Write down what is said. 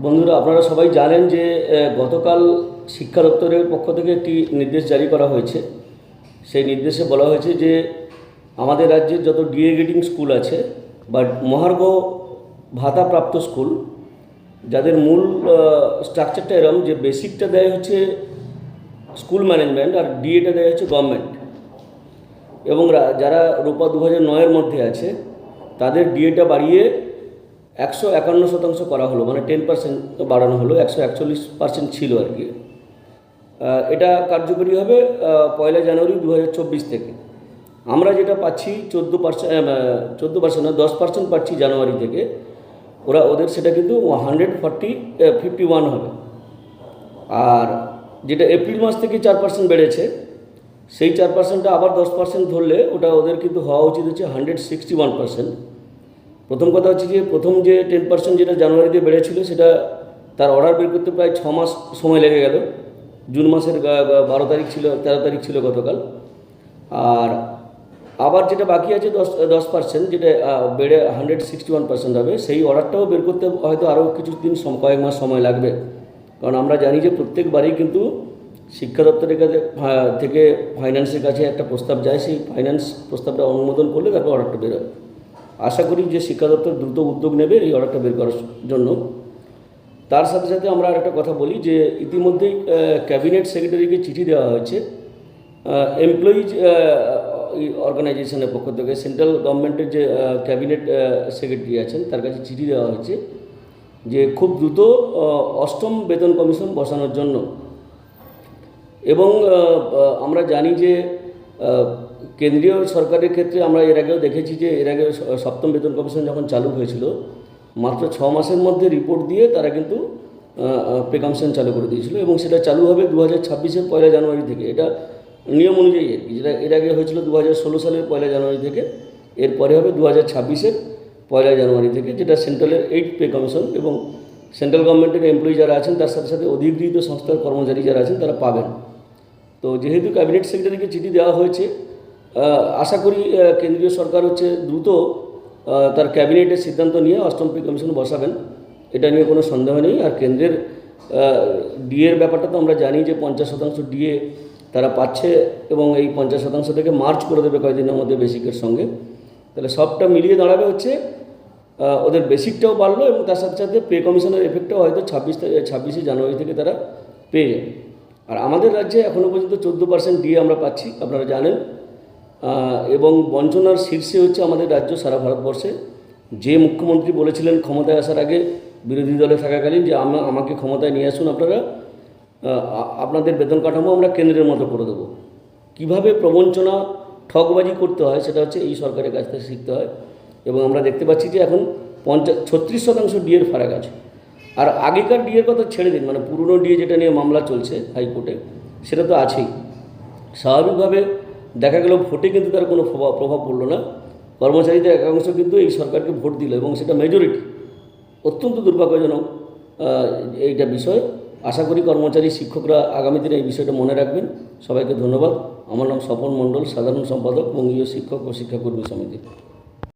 বন্ধুরা, আপনারা সবাই জানেন যে গতকাল শিক্ষা দপ্তরের পক্ষ থেকে একটি নির্দেশ জারি করা হয়েছে। সেই নির্দেশে বলা হয়েছে যে, আমাদের রাজ্যের যত ডিএ গ্রেডিং স্কুল আছে বা মহার্ঘ ভাতাপ্রাপ্ত স্কুল, যাদের মূল স্ট্রাকচারটা এরম যে বেসিকটা দেয় হচ্ছে স্কুল ম্যানেজমেন্ট আর ডিএটা দেয় হচ্ছে গভর্নমেন্ট। এবং যারা রূপা দু হাজার নয়ের মধ্যে আছে, তাদের ডিএটা বাড়িয়ে একশো একান্ন শতাংশ করা হলো মানে টেন পার্সেন্ট বাড়ানো হলো, একশো একচল্লিশ পার্সেন্ট ছিল আর কি। এটা কার্যকরী হবে পয়লা জানুয়ারি দু হাজার চব্বিশ থেকে। আমরা যেটা পাচ্ছি চোদ্দ পার্সেন্ট চোদ্দ পার্সেন্ট না, দশ পার্সেন্ট পাচ্ছি জানুয়ারি থেকে, ওরা ওদের সেটা কিন্তু হান্ড্রেড ফর্টি ফিফটি ওয়ান হবে। আর যেটা এপ্রিল মাস থেকে চার পার্সেন্ট বেড়েছে, সেই চার পার্সেন্টটা আবার দশ পার্সেন্ট ধরলে ওটা ওদের কিন্তু হওয়া উচিত হচ্ছে হান্ড্রেড সিক্সটি ওয়ান পার্সেন্ট প্রথম কথা হচ্ছে যে প্রথম যে টেন পার্সেন্ট যেটা জানুয়ারিতে বেড়েছিল, সেটা তার অর্ডার বের করতে প্রায় ছ মাস সময় লেগে গেল। জুন মাসের বারো তারিখ ছিল, তেরো তারিখ ছিল গতকাল। আর আবার যেটা বাকি আছে দশ দশ পার্সেন্ট যেটা বেড়ে হান্ড্রেড সিক্সটি ওয়ান পার্সেন্ট হবে, সেই অর্ডারটাও বের করতে হয়তো আরও কিছু দিন কয়েক মাস সময় লাগবে। কারণ আমরা জানি যে প্রত্যেকবারই কিন্তু শিক্ষা দপ্তরের কাছে থেকে ফাইন্যান্সের কাছে একটা প্রস্তাব যায়, সেই ফাইন্যান্স প্রস্তাবটা অনুমোদন করলে তারপর অর্ডারটা বেরোয়। আশা করি যে শিক্ষা দপ্তর দ্রুত উদ্যোগ নেবে এই অর্ডারটা বের করার জন্য। তার সাথে সাথে আমরা আর একটা কথা বলি যে ইতিমধ্যেই ক্যাবিনেট সেক্রেটারিকে চিঠি দেওয়া হয়েছে। এমপ্লয়িজ অর্গানাইজেশনের পক্ষ থেকে সেন্ট্রাল গভর্নমেন্টের যে ক্যাবিনেট সেক্রেটারি আছেন, তার কাছে চিঠি দেওয়া হয়েছে যে খুব দ্রুত অষ্টম বেতন কমিশন বসানোর জন্য। এবং আমরা জানি যে কেন্দ্রীয় সরকারের ক্ষেত্রে আমরা এর আগেও দেখেছি যে এর আগে সপ্তম বেতন কমিশন যখন চালু হয়েছিল, মাত্র ছ মাসের মধ্যে রিপোর্ট দিয়ে তারা কিন্তু পে কমিশন চালু করে দিয়েছিল এবং সেটা চালু হবে দু হাজার ছাব্বিশের পয়লা জানুয়ারি থেকে। এটা নিয়ম অনুযায়ী আর কি। যেটা এর আগে হয়েছিল দু হাজার ষোলো সালের পয়লা জানুয়ারি থেকে, এরপরে হবে দু হাজার ছাব্বিশের পয়লা জানুয়ারি থেকে, যেটা সেন্ট্রালের এইট পে কমিশন এবং সেন্ট্রাল গভর্নমেন্টের এমপ্লয়ি যারা আছেন, তার সাথে সাথে অধিকৃত সংস্থার কর্মচারী যারা আছেন, তারা পাবেন। তো যেহেতু ক্যাবিনেট সেক্রেটারিকে চিঠি দেওয়া হয়েছে আশা করি কেন্দ্রীয় সরকার হচ্ছে দ্রুত তার ক্যাবিনেটের সিদ্ধান্ত নিয়ে অষ্টম পে কমিশন বসাবেন। এটা নিয়ে কোনো সন্দেহ নেই। আর কেন্দ্রের ডিএর ব্যাপারটা তো আমরা জানি যে পঞ্চাশ শতাংশ ডিএ তারা পাচ্ছে এবং এই পঞ্চাশ শতাংশ থেকে মার্চ করে দেবে কয়েকদিনের মধ্যে বেসিকের সঙ্গে। তাহলে সবটা মিলিয়ে দাঁড়াবে হচ্ছে ওদের বেসিকটাও বাড়লো এবং তার সাথে সাথে পে কমিশনের এফেক্টটাও হয়তো ছাব্বিশ ছাব্বিশে জানুয়ারি থেকে তারা পেয়ে যাবে। আর আমাদের রাজ্যে এখনও পর্যন্ত চোদ্দ পার্সেন্ট ডিএ আমরা পাচ্ছি, আপনারা জানেন। এবং বঞ্চনার শীর্ষে হচ্ছে আমাদের রাজ্য সারা ভারতবর্ষে। যে মুখ্যমন্ত্রী বলেছিলেন ক্ষমতায় আসার আগে বিরোধী দলে থাকাকালীন যে আমা আমাকে ক্ষমতায় নিয়ে আসুন, আপনারা আপনাদের বেতন কাঠামো আমরা কেন্দ্রের মতো করে দেবো। কীভাবে প্রবঞ্চনা ঠকবাজি করতে হয় সেটা হচ্ছে এই সরকারের কাছ থেকে শিখতে হয়। এবং আমরা দেখতে পাচ্ছি যে এখন পঞ্চাশ ছত্রিশ শতাংশ ডিএর ফারাক আছে। আর আগেকার ডিএর কথা ছেড়ে দিন মানে পুরনো ডিএ যেটা নিয়ে মামলা চলছে হাইকোর্টে, সেটা তো আছেই। স্বাভাবিকভাবে দেখা গেল ভোটে কিন্তু তার কোনো প্রভাব পড়ল না। কর্মচারীদের একাংশ কিন্তু এই সরকারকে ভোট দিল এবং সেটা মেজরিটি অত্যন্ত দুর্ভাগ্যজনক এইটা বিষয়। আশা করি কর্মচারী, শিক্ষকরা আগামী দিনে এই বিষয়টা মনে রাখবেন। সবাইকে ধন্যবাদ। আমার নাম স্বপন মণ্ডল, সাধারণ সম্পাদক বঙ্গীয় শিক্ষক ও শিক্ষাকর্মী সমিতি।